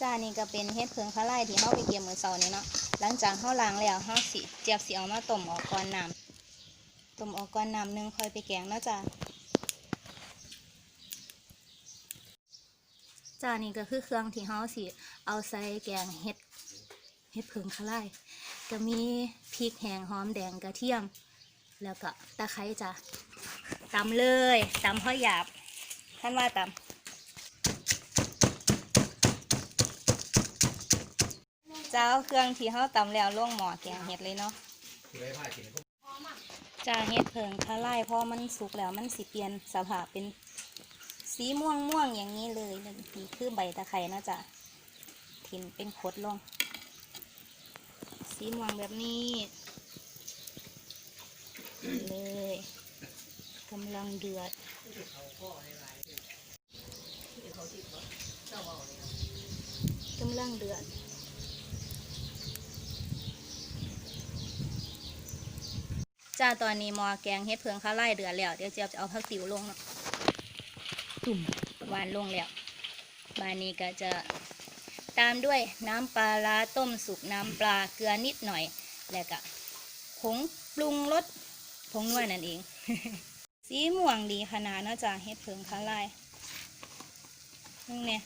จ้านี่ก็เป็นเฮ็ดเพิงคาไล่ที่เฮาไปเก็บมื้อเช้านี้เนาะหลังจากเฮาล้างแล้วเฮาสิเจียบสิเอามาต้มออกก่อนน้ำต้มออกก่อนน้ำนึงค่อยไปแกงเนาะจ้าจ้านี่ก็คือเครื่องที่เฮาสิเอาใส่แกงเฮ็ดเฮ็ดเพิงคาไล่ก็มีพริกแห้งหอมแดงกระเทียม แล้วก็ตะไคร้จ้ะตำเลยตำเพราะหยาบท่านว่าตำ เจ้าเครื่องที่เขาตำแล้วล่วงหม้อแกงเห็ดเลยเนาะจ้าเห็ดเพิงคาไล่พอมันสุกแล้วมันสิเปลี่ยนสภาพเป็นสีม่วงม่วงอย่างนี้เลยนี่คือใบตะไคร้นะจ้ะถิ่นเป็นขดลง สีม่วงแบบนี้เลยกำลังเดือดกำลังเดือด จ้าตอนนี้หมอแกงเฮ็ดเพิงข้าวไล่เดือดแล้วเดี๋ยวเจี๊ยบจะเอาผักติ๋วลงเนาะตุ่มหวานลงแล้วบานนี้ก็จะตามด้วยน้ำปลาร้าต้มสุกน้ำปลาเกลือนิดหน่อย แล้วก็ผงปรุงรสผงนวดนั่นเอง สีม่วงดีขนาดเนาะจ้าเฮ็ดเพิงข้าวไล่นี่เนี่ย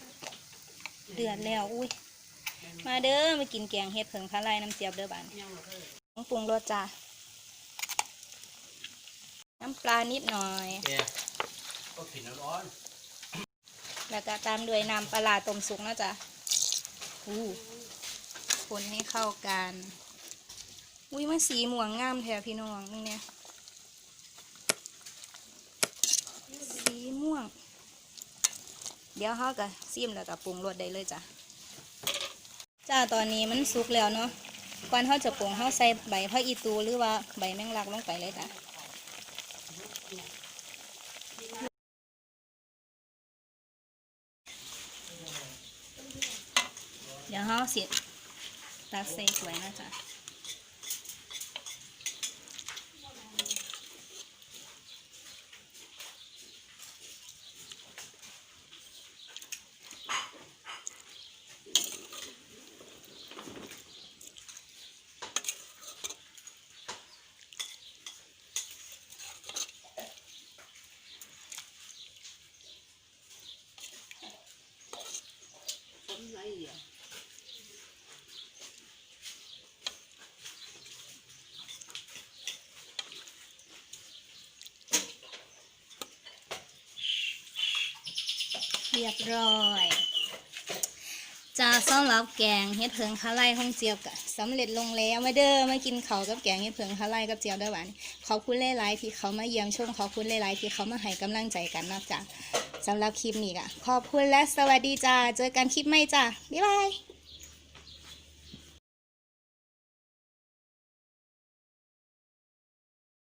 เดือดแล้วอุ้ยมาเด้อมากินแกงเฮ็ดเพิงข้าวไล่น้ำเจี๊ยบเด้อบานผงปรุงรสจ้า น้ำปลานิดหน่อย แกก็ขินน้ำร้อนแล้วก็ตามด้วยน้ำปลาร้าต้มสุกนะจ๊ะอู้คนให้เข้ากัน อุ้ยมันสีม่วงงามแท้พี่น้องนี่เนี่ยสีม่วง เดี๋ยวเขาก็ซิมแล้วก็ปรุงรสได้เลยจ้ะ จ้าตอนนี้มันสุกแล้วเนาะก่อนเขาจะปรุงเขาใส่ใบพระอีตูหรือว่าใบแมงลักลงไปเลยจ้ะ เขาเขาสิตักใส่ถ้วยนะจ๊ะ เรียบร้อยจะสำหรับแกงเฮ็ดเพิงคาไล่ของเจียบกะสำเร็จลงแล้วมาเด้อมากินเขาวกับแกงเฮ็ดเพิงคาไล่กับเจียบได้หวานขอบคุณเลายๆที่เขามาเยี่ยมชมขอบคุณเลายๆที่เขามาให้กำลังใจกันนากจ้ะสำหรับคลิปนี้กะขอบคุณและสวัสดีจ้าเจอกันคลิปใหม่จ้าบ๊ายบาย